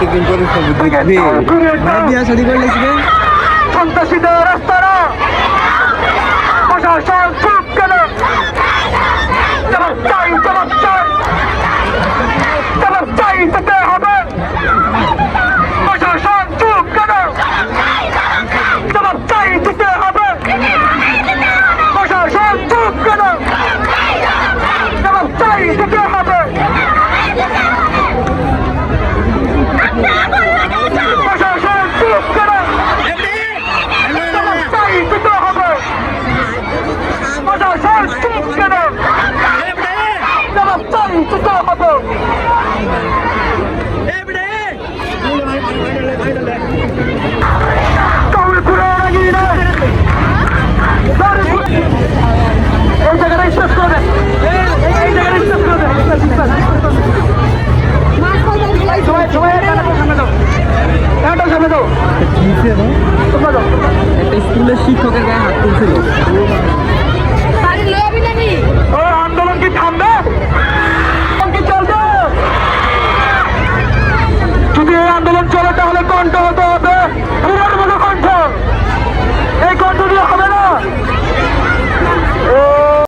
তিন করে সবুজ দিদি বিয়া শাদি করে লাগবে রাগিয়ে না এই জায়গাটা শেষ করে দেন এই জায়গাটা শেষ করে দেন সবাই সবাই সামনে দাও। কানাটা সামনে দাও। একটা স্কুলের শিক্ষকের গায়ে হাত তুলছিল।